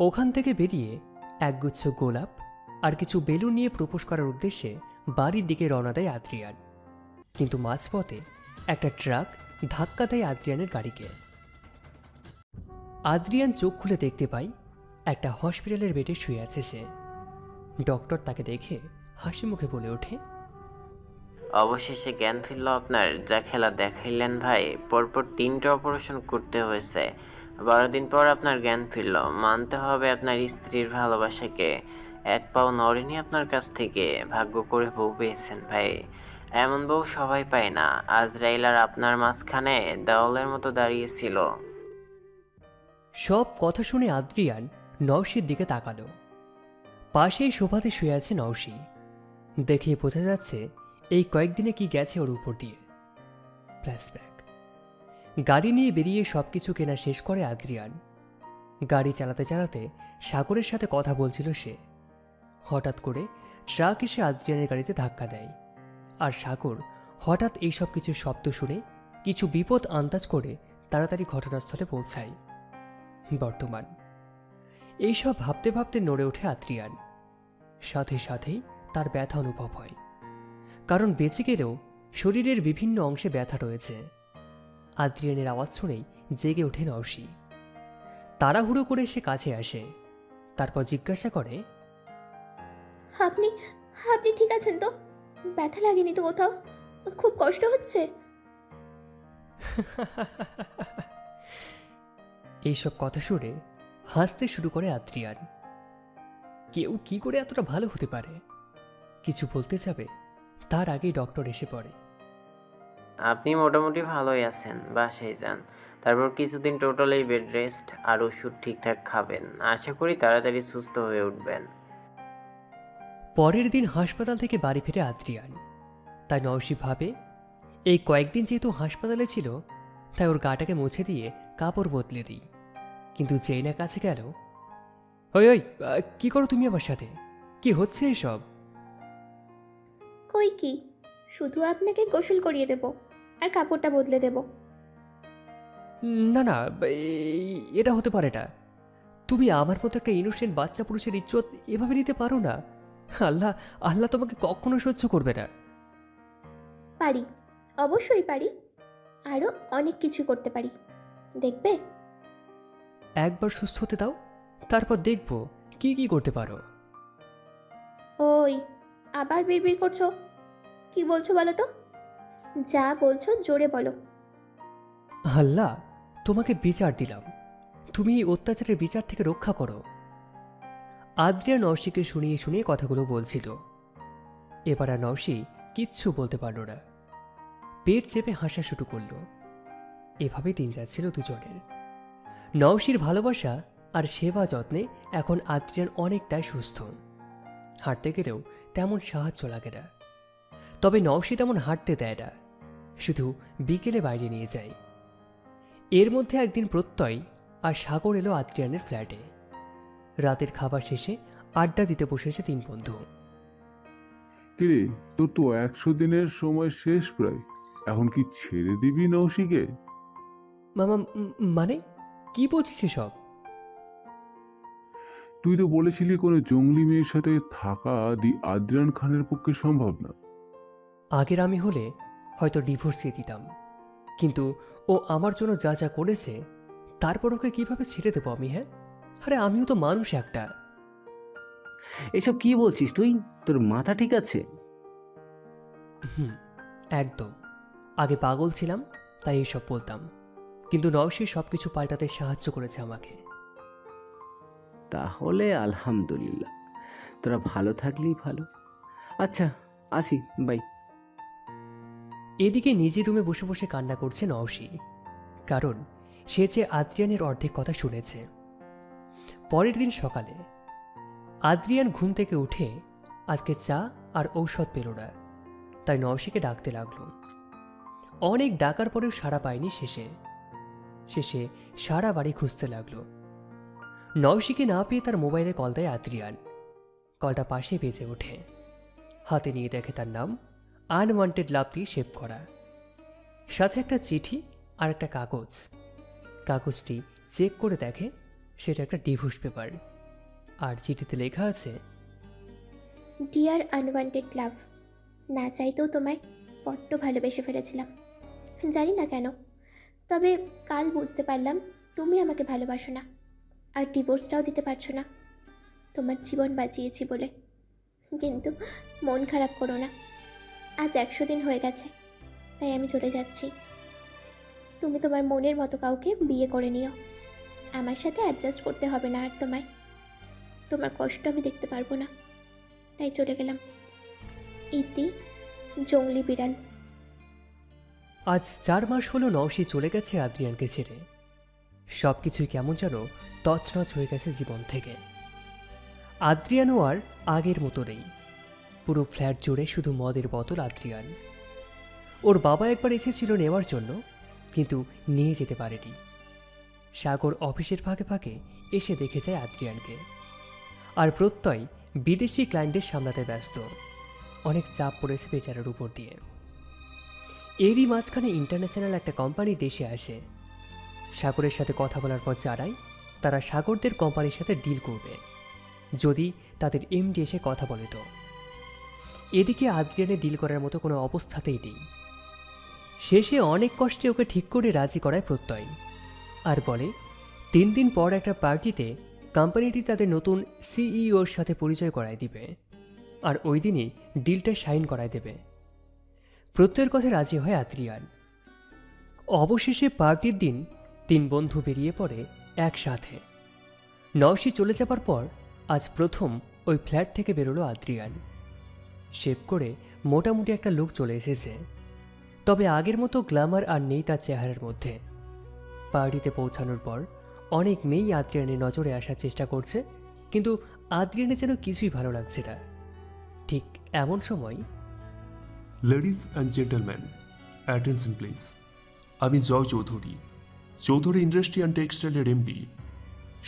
ওখান থেকে বেরিয়ে একগুচ্ছ গোলাপ আর কিছু বেলুন নিয়ে প্রপোজ করার উদ্দেশ্যে বাড়ির দিকে রওনা দেয় আদ্রিয়ান। কিন্তু মাঝপথে একটা ট্রাক ধাক্কা দেয় আদ্রিয়ানের গাড়িকে। আদ্রিয়ান চোখ খুলে দেখতে পাই একটা হসপিটালের বেডে শুয়ে আছে সে। ডক্টর তাকে দেখে হাসি মুখে বলে ওঠে, অবশেষে জ্ঞান ফিরল আপনার, যা খেলা দেখাইলেন ভাই, পরপর তিনটে অপারেশন করতে হয়েছে। বারো দিন পর আপনার জ্ঞান ফিরল। মানতে হবে আপনার স্ত্রীর ভালোবাসাকে। এক পাও নড়েনি আপনার কাছ থেকে। ভাগ্য করে বউ পেয়েছেন ভাই। এমন বউ সবাই পায় না। আজরাইল আর আপনার মাঝখানে দেওয়ালের মতো দাঁড়িয়েছিল সব কথা শুনে আদ্রিয়ান নওশির দিকে তাকালো। পাশেই শোভাতে শুয়ে আছে নওশি। দেখে বোঝা যাচ্ছে, এই কয়েকদিনে কি গেছে ওর উপর দিয়ে। ফ্ল্যাশব্যাক গাড়ি নিয়ে বেরিয়ে সব কিছু কেনা শেষ করে আদ্রিয়ান। গাড়ি চালাতে চালাতে সাগরের সাথে কথা বলছিল সে। হঠাৎ করে ট্রাক এসে আদ্রিয়ানের গাড়িতে ধাক্কা দেয়। আর সাগর হঠাৎ এই সব কিছুর শব্দ শুনে কিছু বিপদ আন্দাজ করে তাড়াতাড়ি ঘটনাস্থলে পৌঁছায়। বর্তমান। এইসব ভাবতে ভাবতে নড়ে ওঠে আত্রিয়ান সাথে সাথেই তার ব্যথা অনুভব হয়। কারণ বেঁচে গেলেও শরীরের বিভিন্ন অংশে ব্যথা রয়েছে। আদ্রিয়ানের আওয়াজ শুনেই জেগে ওঠে নওশি। তাড়াহুড়ো করে সে কাছে আসে তারপর জিজ্ঞাসা করে আপনি আপনি ঠিক আছেন তো? ব্যথা লাগেনি তো কোথাও? খুব কষ্ট হচ্ছে? এইসব কথা শুনে হাসতে শুরু করে আদ্রিয়ান। কেউ কি করে এতটা ভালো হতে পারে? কিছু বলতে যাবে তার আগেই ডক্টর এসে পড়ে। আপনি মোটামুটি ভালোই আছেন বাসায় যান। তারপর কিছুদিন টোটালি বেড রেস্ট আর ওষুধ ঠিকঠাক খাবেন। আশা করি তাড়াতাড়ি সুস্থ হয়ে উঠবেন। পরের দিন হাসপাতাল থেকে বাড়ি ফিরে আদ্রিয়ান। তাই নওশি ভাবে এই কয়েকদিন যেহেতু হাসপাতালে ছিল তাই ওর গাটাকে মুছে দিয়ে কাপড় বদলে দিই। কিন্তু যেই না কাছে গেল ওই ওই কি করো তুমি আমার সাথে? কি হচ্ছে এসব? কই কি? শুধু আপনাকে গোসল করিয়ে দেব। আর কাপড়টা বদলে দেব। না না এই- এটা হতে পারে না তুমি আমার মতো একটা ইনোসেন্ট বাচ্চা পুরুষের ইজ্জত এভাবে নিতে পারো না। আল্লাহ আল্লাহ তোমাকে কখনো সহ্য করবে না। পারি অবশ্যই পারি আরও অনেক কিছু করতে পারি। দেখবে? একবার সুস্থ হতে দাও তারপর দেখব কি কি করতে পারো। ওই আবার বিড়বিড় করছ? কি বলছো বলো তো? যা বলছো জোরে বলো। আল্লাহ, তোমাকে বিচার দিলাম। তুমি এই অত্যাচারের বিচার থেকে রক্ষা করো। আদ্রিয়া নরসিকে শুনিয়ে শুনিয়ে কথাগুলো বলছিল। এবার আর নরসি কিচ্ছু বলতে পারল না। পেট চেপে হাসা শুরু করল। এভাবে দিন যাচ্ছিল দুজনের। নওশির ভালোবাসা আর সেবা যত্নে এখন আদ্রিয়ান অনেকটাই সুস্থ। হাঁটতে গেলেও তেমন সাহায্য লাগে না। তবে নওশি তেমন হাঁটতে দেয় না। শুধু বিকেলে বাইরে নিয়ে যাই এর মধ্যে একদিন প্রত্যয় আর সাগর এলো আদ্রিয়ানের ফ্ল্যাটে। রাতের খাবার শেষে আড্ডা দিতে বসেছে তিন বন্ধু। কিরে তোর তো একশো দিনের সময় শেষ প্রায়। এখন কি ছেড়ে দিবি নৌশিকে? মামা মানে? কি বলছিস এসব? তুই তো বলেছিলি কোনো জঙ্গলি মেয়ের সাথে থাকা দি আদ্রিয়ান খানের পক্ষে সম্ভব না। আগের আমি হলে হয়তো ডিভোর্স দিয়ে দিতাম। কিন্তু ও আমার জন্য যা যা করেছে তারপর ওকে কীভাবে ছেড়ে দেবো আমি হ্যাঁ? আরে আমিও তো মানুষ একটা। এসব কি বলছিস তুই? তোর মাথা ঠিক আছে? হুম একদম। আগে পাগল ছিলাম তাই এসব বলতাম। কিন্তু নওশি সব কিছু পাল্টাতে সাহায্য করেছে আমাকে। তাহলে আলহামদুলিল্লাহ। তোরা ভালো থাকলেই ভালো। আচ্ছা আসি বাই। এদিকে নিজে রুমে বসে বসে কান্না করছে নওশি। কারণ সে যে আদ্রিয়ানের অর্ধেক কথা শুনেছে। পরের দিন সকালে আদ্রিয়ান ঘুম থেকে উঠে আজকে চা আর ঔষধ পেল না। তাই নওশিকে ডাকতে লাগল। অনেক ডাকার পরেও সাড়া পায়নি শেষে। শেষে সারা বাড়ি খুঁজতে লাগল। নওশিকে না পেয়ে তার মোবাইলে কল দেয় আদ্রিয়ান। কলটা পাশে বেজে ওঠে। হাতে নিয়ে দেখে তার নাম আনওয়ান্টেড লাভ দিয়ে সেভ করা। সাথে একটা চিঠি আর একটা কাগজ। কাগজটি চেক করে দেখে সেটা একটা ডিভোর্স পেপার আর চিঠিতে লেখা আছে ডিয়ার আনওয়ান্টেড লাভ না চাইতেও তোমায় বড্ড ভালোবেসে ফেলেছিলাম। জানি না কেন, তবে কাল বুঝতে পারলাম তুমি আমাকে ভালোবাসো না। আর ডিভোর্সটাও দিতে পারছ না। তোমার জীবন বাঁচিয়েছি বলে। কিন্তু মন খারাপ করো না। আজ একশো দিন হয়ে গেছে, তাই আমি চলে যাচ্ছি। তুমি তোমার মনের মতো কাউকে বিয়ে করে নিও। আমার সাথে অ্যাডজাস্ট করতে হবে না আর তোমায়। তোমার কষ্ট আমি দেখতে পারব না, তাই চলে গেলাম। ইতি, জঙ্গলি বিড়াল। আজ চার মাস হলো নওশি চলে গেছে আদ্রিয়ানকে ছেড়ে। সব কিছুই কেমন যেন তছনছ হয়ে গেছে জীবন থেকে। আদ্রিয়ানও আর আগের মতো নেই। পুরো ফ্ল্যাট জুড়ে শুধু মদের বোতল আদ্রিয়ান ওর বাবা একবার এসেছিল নেওয়ার জন্য, কিন্তু নিয়ে যেতে পারেনি। সাগর অফিসের ফাঁকে ফাঁকে এসে দেখে যায় আদ্রিয়ানকে। আর প্রত্যয় বিদেশি ক্লায়েন্টদের সামলাতে ব্যস্ত। অনেক চাপ পড়েছে বেচারার উপর দিয়ে। এরই মাঝখানে ইন্টারন্যাশনাল একটা কোম্পানি দেশে আসে। সাগরের সাথে কথা বলার পর জানায়, তারা সাগরদের কোম্পানির সাথে ডিল করবে। যদি তাদের এমডি এসে কথা বলে তো। এদিকে আদ্রিয়ানে ডিল করার মতো কোনো অবস্থাতেই নেই। শেষে অনেক কষ্টে ওকে ঠিক করে রাজি করায় প্রত্যয়। আর বলে, তিন দিন পর একটা পার্টিতে কোম্পানিটি তাদের নতুন সিইওর সাথে পরিচয় করায় দিবে। আর ওই দিনই ডিলটা সাইন করায় দেবে। প্রত্যয়ের কথা রাজি হয় আদ্রিয়ান। অবশেষে পার্টির দিন তিন বন্ধু বেরিয়ে পড়ে একসাথে। নওশি চলে যাবার পর আজ প্রথম ওই ফ্ল্যাট থেকে বেরোলো আদ্রিয়ান। শেভ করে মোটামুটি একটা লুক চলে এসেছে। তবে আগের মতো গ্ল্যামার আর নেই তার চেহারার মধ্যে। পার্টিতে পৌঁছানোর পর অনেক মেয়েই আদ্রিয়ানের নজরে আসার চেষ্টা করছে, কিন্তু আদ্রিয়ানের যেন কিছুই ভালো লাগছে না। ঠিক এমন সময় ladies and gentleman attention please আমি জয় চৌধুরী চৌধুরী ইন্ডাস্ট্রি অ্যান্ড টেক্সটাইলের এমডি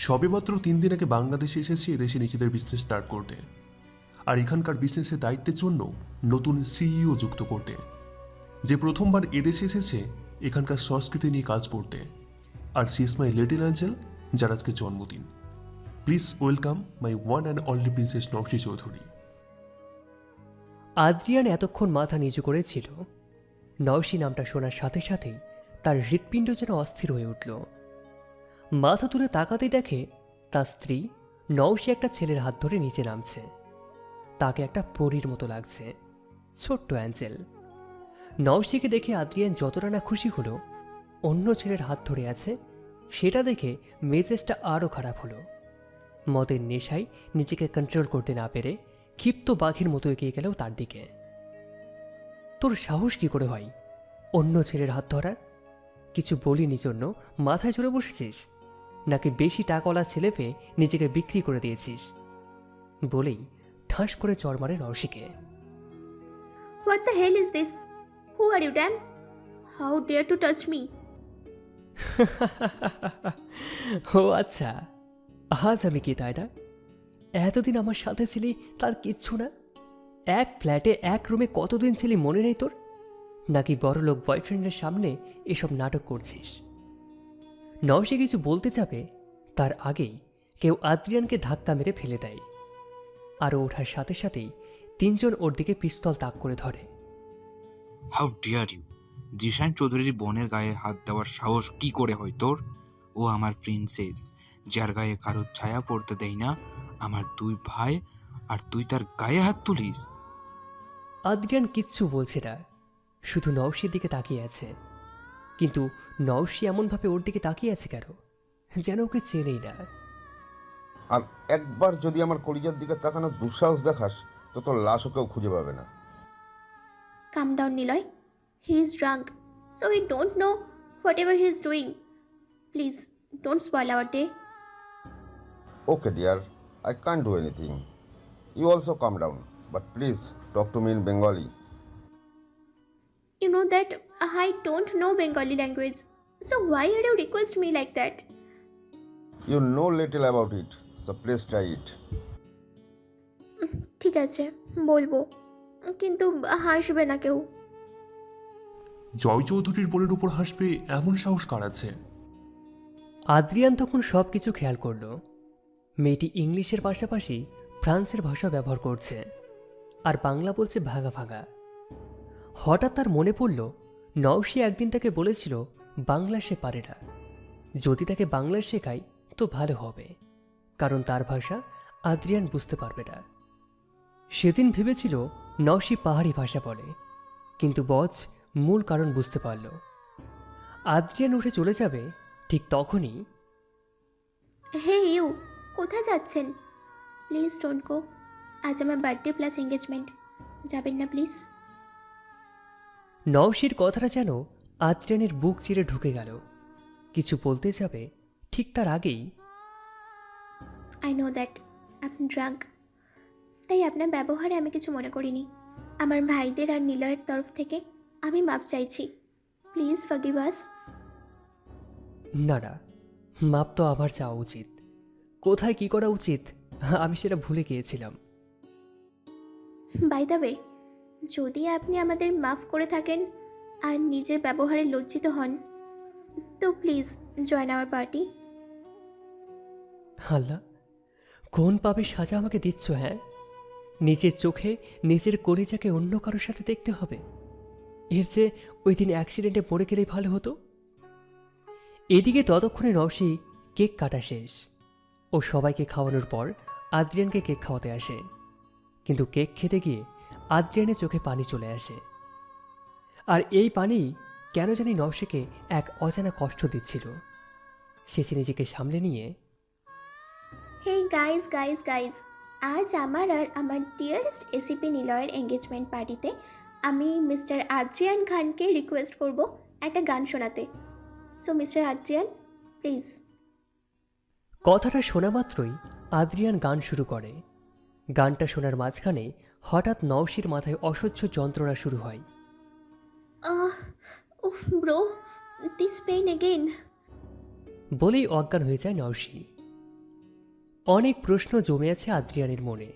সবেমাত্র তিন দিন আগে বাংলাদেশে এসেছি, এদেশে নিজেদের বিজনেস স্টার্ট করতে। আর এখানকার বিজনেসের দায়িত্বের জন্য নতুন সিইও যুক্ত করতে। যে প্রথমবার এদেশে এসেছে, এখানকার সংস্কৃতি নিয়ে কাজ করতে। আর she is my little angel যার আজকে জন্মদিন। Please welcome my one and only princess Nakshi Chowdhury Adrian এতক্ষণ মাথা নিচু করেছিল। নওশি নামটা শোনার সাথে সাথেই তার হৃৎপিণ্ড যেন অস্থির হয়ে উঠল। মাথা তুলে তাকাতেই দেখে তার স্ত্রী নওশি একটা ছেলের হাত ধরে নিচে নামছে। তাকে একটা পরীর মতো লাগছে। ছোট্ট অ্যাঞ্জেল। নওশিকে দেখে আদ্রিয়ান যতটা না খুশি হলো, অন্য ছেলের হাত ধরে আছে, সেটা দেখে মেজাজটা আরও খারাপ হলো। মদের নেশায় নিজেকে কন্ট্রোল করতে না পেরে ক্ষিপ্ত বাঘের মতো এগিয়ে গেলেও তার দিকে। তোর সাহস কি করে হয় অন্য ছেলের হাত ধরার? কিছু বলিনি জন্য মাথায় চড়ে বসেছিস? নাকি বেশি টাকাওয়ালা ছেলে পেয়ে নিজেকে বিক্রি করে দিয়েছিস? বলেই ঠাস করে চর মারে নরসিকে। What the hell is this who are you damn how dare to touch me ও আচ্ছা আজ আমি কি তাই না? এতদিন আমার সাথে ছিলি তার কিচ্ছু না? এক ফ্ল্যাটে এক রুমে কতদিন ছিলি মনে নেই তোর? নাকি বড়লোক বয়ফ্রেন্ডের সামনে এসব নাটক করছিস? নওশে কিছু বলতে যাবে তার আগেই কেউ আদ্রিয়ানকে ধাক্কা মেরে ফেলে দেয়। আর ওঠার সাথে সাথেই তিনজন ওর দিকে পিস্তল তাক করে ধরে। হাউ ডিয়ার ইউ জিশান চৌধুরীর বোনের গায়ে হাত দেওয়ার সাহস কি করে হয় তোর? ও আমার প্রিন্সেস যার গায়ে কারও ছায়া পড়তে দেয় না আমার দুই ভাই আর তুই তার গায়ে হাত তুলিস। আদ্রিয়ান কিচ্ছু বলছে না শুধু নওশির দিকে তাকিয়ে আছে। কিন্তু নওশি এমনভাবে ওর দিকে তাকিয়ে আছে কেন? যেন ওকে চেনেই না। আর একবার যদি আমার কলিজার দিকে তাকানো দুঃসাহস দেখাস তো তোর লাশও কেউ খুঁজে পাবে না। Come down Niloy he is drunk so he don't know whatever he is doing please don't spoil our day okay dear I can't do anything you also come down but please talk to me in Bengali You know that I don't know Bengali language. So why are you request me like that? You know little about it so please try it ঠিক আছে বলব। কিন্তু হাসবে না কেউ। জয় চৌধুরীর বোনের উপর হাসবে এমন সাহস কার আছে? আদ্রিয়ান তখন সব কিছু খেয়াল করল। মেয়েটি ইংলিশের পাশাপাশি ফ্রান্সের ভাষা ব্যবহার করছে আর বাংলা বলছে ভাগা ভাগা। হঠাৎ তার মনে পড়ল নওশি একদিন তাকে বলেছিল বাংলা সে পারে না। যদি তাকে বাংলা শেখায় তো ভালো হবে। কারণ তার ভাষা আদ্রিয়ান বুঝতে পারবে না। সেদিন ভেবেছিল নওশি পাহাড়ি ভাষা বলে কিন্তু বজ মূল কারণ বুঝতে পারল। আদ্রিয়ান উঠে চলে যাবে ঠিক তখনই। হে ইউ কোথায় যাচ্ছেন? প্লিজ ডোন্ট গো আজ আমার বার্থডে প্লাস এঙ্গেজমেন্ট। যাবেন না প্লিজ। নওশির কথাটা যেন আদ্রিয়ানের বুক চিরে ঢুকে গেল। কিছু বলতে যাবে ঠিক তার আগেই আই নো দ্যাট আপনি ড্রাঙ্ক তাই আপনার ব্যবহারে আমি কিছু মনে করিনি। আমার ভাইদের আর নিলয়ের তরফ থেকে আমি মাপ চাইছি। প্লিজ ফগিভ আস না না মাপ তো আমার চাওয়া উচিত। কোথায় কি করা উচিত? আমি সেটা ভুলে গিয়েছিলাম। বাই দ্য ওয়ে যদি আপনি আমাদের মাফ করে থাকেন আর নিজের ব্যবহারে লজ্জিত হন তো please join our party Allah কোন পাবে সাজা আমাকে দিচ্ছ হ্যাঁ? নিজের চোখে, নিজের কলিজাকে অন্য কারোর সাথে দেখতে হবে। এর যে ওই দিন অ্যাক্সিডেন্টে পড়ে গেলেই ভালো হতো। এদিকে ততক্ষণে নওশি কেক কাটা শেষ। ও সবাইকে খাওয়ানোর পর আদ্রিয়ানকে কেক খাওয়াতে আসে। কিন্তু কেক খেতে গিয়ে আদ্রিয়ানের চোখে পানি চলে আসে। আর এই পানি কেন জানি নওশিকে এক অজানা কষ্ট দিচ্ছিল। শেষে নিজেকে সামলে নিয়ে গাইজ গাইজ গাইজ আজ আমার আর আমার ডিয়ারেস্ট এসিপি নিলয়ের এঙ্গেজমেন্ট পার্টিতে আমি মিস্টার আদ্রিয়ান খানকে রিকোয়েস্ট করব একটা গান শোনাতে। সো মিস্টার আদ্রিয়ান প্লিজ কথাটা শোনা মাত্রই আদ্রিয়ান গান শুরু করে। গানটা শোনার মাঝখানে হঠাৎ নওশির মাথায় অসহ্য যন্ত্রণা শুরু হয়। ব্রো দিস পেইন এগেইন বলেই অজ্ঞান হয়ে যায় নওশি। অনেক প্রশ্ন জমে আছে আদ্রিয়ানের মনে।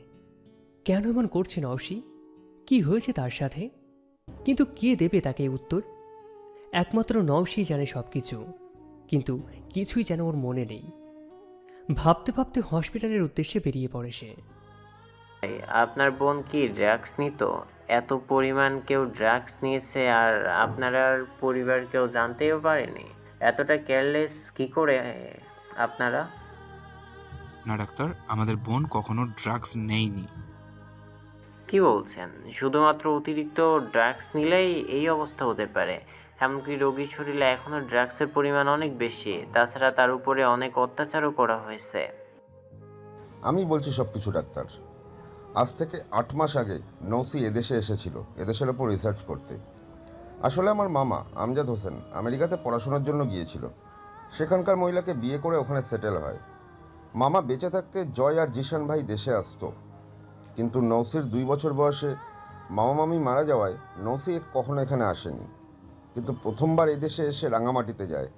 কেন এমন করছে নওশি কি হয়েছে তার সাথে? কিন্তু কে দেবে তাকে উত্তর? একমাত্র নওশি জানে সব কিছু কিন্তু কিছুই যেন ওর মনে নেই। ভাবতে ভাবতে হসপিটালের উদ্দেশ্যে বেরিয়ে পড়ে সে। আপনার বোন কি ড্রাগস নিত? এত পরিমাণ কেউ ড্রাগস নিয়েছে আর আপনার পরিবার কেউ জানতেও পারেনি? এতটা কেয়ারলেস কি করে আপনারা? না ডাক্তার আমাদের বোন কখনো ড্রাগস নেয়নি। কি বলছেন? শুধুমাত্র অতিরিক্ত ড্রাগস নিলেই এই অবস্থা হতে পারে। এমনকি রোগীর শরীরে এখনও ড্রাগসের পরিমাণ অনেক বেশি তাছাড়া তার উপরে অনেক অত্যাচারও করা হয়েছে। আমি বলছি সব কিছু ডাক্তার। আজ থেকে আট মাস আগে নৌসি এদেশে এসেছিল এদেশের ওপর রিসার্চ করতে। আসলে আমার মামা আমজাদ হোসেন আমেরিকাতে পড়াশোনার জন্য গিয়েছিল। সেখানকার মহিলাকে বিয়ে করে ওখানে সেটেল হয়। মামা বেঁচে থাকতে জয় আর জিশান ভাই দেশে আসতো। কিন্তু নৌসির দুই বছর বয়সে মামা মামি মারা যাওয়ায় নৌসি কখনো এখানে আসেনি। কিন্তু প্রথমবার এদেশে এসে রাঙামাটিতে যায়,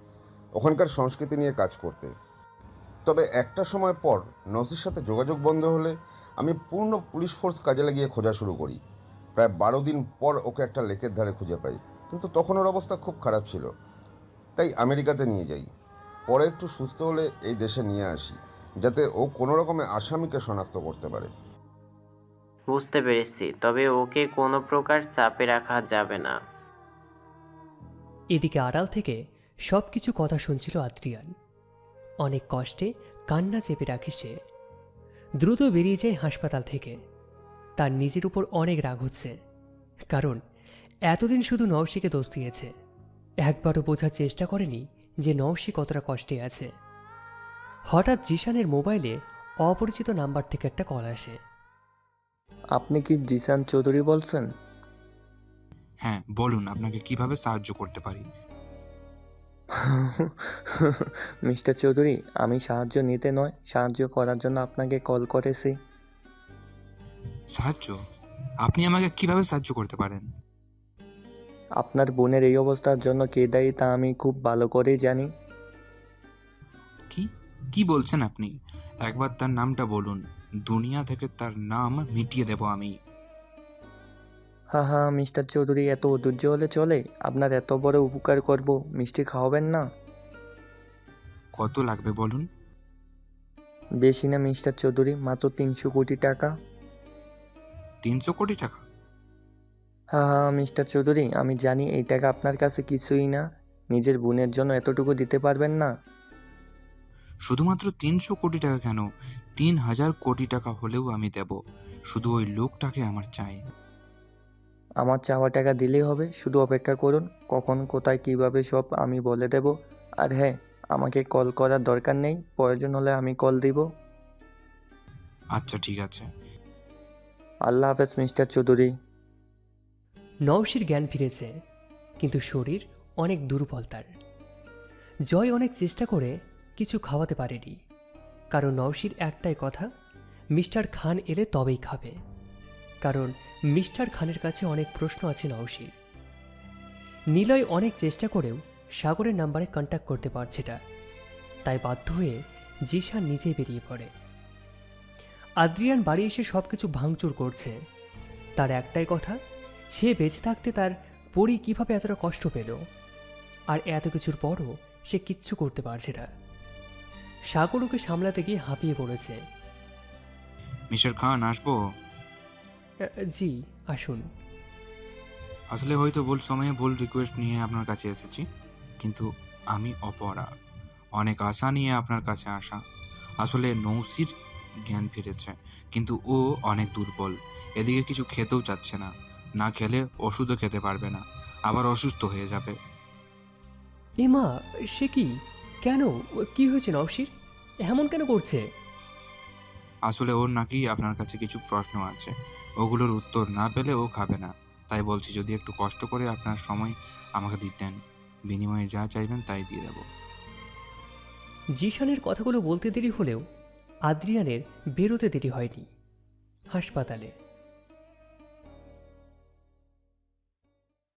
ওখানকার সংস্কৃতি নিয়ে কাজ করতে। তবে একটা সময় পর নৌসির সাথে যোগাযোগ বন্ধ হলে আমি পূর্ণ পুলিশ ফোর্স কাজে লাগিয়ে খোঁজা শুরু করি। প্রায় বারো দিন পর ওকে একটা লেকের ধারে খুঁজে পাই। কিন্তু তখন ওর অবস্থা খুব খারাপ ছিল। তাই আমেরিকাতে নিয়ে যাই। পরে একটু সুস্থ হলে এই দেশে নিয়ে আসি। যাতে ও কোনো রকমে আসামিকে শনাক্ত করতে পারে। বুঝতে পেরেছি তবে ওকে কোনো প্রকার চাপে রাখা যাবে না। এদিকে আড়াল থেকে সব কিছু কথা শুনছিল আদ্রিয়ান। অনেক কষ্টে কান্না চেপে রাখে সে। দ্রুত বেরিয়ে যায় হাসপাতাল থেকে। তার নিজের উপর অনেক রাগ হচ্ছে। কারণ এতদিন শুধু নওশিকে দোষ দিয়েছে। একবারও বোঝার চেষ্টা করেনি যে নওশি কতটা কষ্টে আছে। হঠাৎ জিশানের মোবাইলে অপরিচিত নাম্বার থেকে একটা কল আসে। আপনি কি জিসান চৌধুরী বলছেন? হ্যাঁ বলুন আপনাকে কীভাবে সাহায্য করতে পারি? মিস্টার চৌধুরী আমি সাহায্য নিতে নয় সাহায্য করার জন্য আপনাকে কল করেছি। সাহায্য? আপনি আমাকে কীভাবে সাহায্য করতে পারেন? আপনার বোনের এই অবস্থার জন্য কে দায়ী তা আমি খুব ভালো করেই জানি। কি? কি বলছেন আপনি? একবার তার নামটা বলুন। দুনিয়া থেকে তার নাম মিটিয়ে দেব আমি। হা হা মিস্টার চৌধুরী এত অধৈর্য হলে চলে। আপনার এত বড় উপকার করব মিষ্টি খাওয়াবেন না। কত লাগবে বলুন? বেশি না মিস্টার চৌধুরী মাত্র তিনশো কোটি টাকা। তিনশো কোটি টাকা? হ্যাঁ হ্যাঁ মিস্টার চৌধুরী আমি জানি এই টাকা আপনার কাছে কিছুই না। নিজের বোনের জন্য এতটুকু দিতে পারবেন না। শুধুমাত্র তিনশো কোটি টাকা কেন? তিন হাজার কোটি টাকা হলেও আমি দেব। শুধু ওই লোকটাকে আমার চাই। আমার চাওয়া টাকা দিলেই হবে। শুধু অপেক্ষা করুন কখন কোথায় কীভাবে সব আমি বলে দেব। আর হ্যাঁ আমাকে কল করার দরকার নেই। প্রয়োজন হলে আমি কল দিব। আচ্ছা ঠিক আছে। আল্লাহ হাফেজ মিস্টার চৌধুরী। নওশির জ্ঞান ফিরেছে কিন্তু শরীর অনেক দুর্বল তার। জয় অনেক চেষ্টা করে কিছু খাওয়াতে পারেনি। কারণ নওশির একটাই কথা, মিস্টার খান এলে তবেই খাবে। কারণ মিস্টার খানের কাছে অনেক প্রশ্ন আছে নওশির। নিলয় অনেক চেষ্টা করেও সাগরের নাম্বারে কন্ট্যাক্ট করতে পারছে না। তাই বাধ্য হয়ে জিশা নিজেই বেরিয়ে পড়ে। আদ্রিয়ান বাড়ি এসে সব কিছু ভাঙচুর করছে। তার একটাই কথা, সে বেঁচে থাকতে তার পরি কীভাবে এতটা কষ্ট পেল? আর এত কিছুর পরও সে কিচ্ছু করতে পারছে না। সাগর ওকে সামলাতে গিয়ে হাঁপিয়ে পড়েছে। মিস্টার খান আসব? আ, জি আসুন। আসলে হয়তো ভুল সময়ে ভুল রিকোয়েস্ট নিয়ে আপনার কাছে এসেছি কিন্তু আমি অপরা অনেক আশা নিয়ে আপনার কাছে আসা। আসলে নৌসির জ্ঞান ফিরেছে কিন্তু ও অনেক দুর্বল। এদিকে কিছু খেতেও চাচ্ছে না। না খেলে ওষুধও খেতে পারবে না। আবার অসুস্থ হয়ে যাবে। এ মা সে কি? কেন? কি হয়েছে নওশির? এমন কেন করছে? আসলে ওর নাকি আপনার কাছে কিছু প্রশ্ন আছে। ওগুলোর উত্তর না পেলে ও খাবে না। তাই বলছি যদি একটু কষ্ট করে আপনার সময় আমাকে দিতেন বিনিময়ে যা চাইবেন তাই দিয়ে দেবো। জিশানের কথাগুলো বলতে দেরি হলেও আদ্রিয়ানের বেরোতে দেরি হয়নি। হাসপাতালে।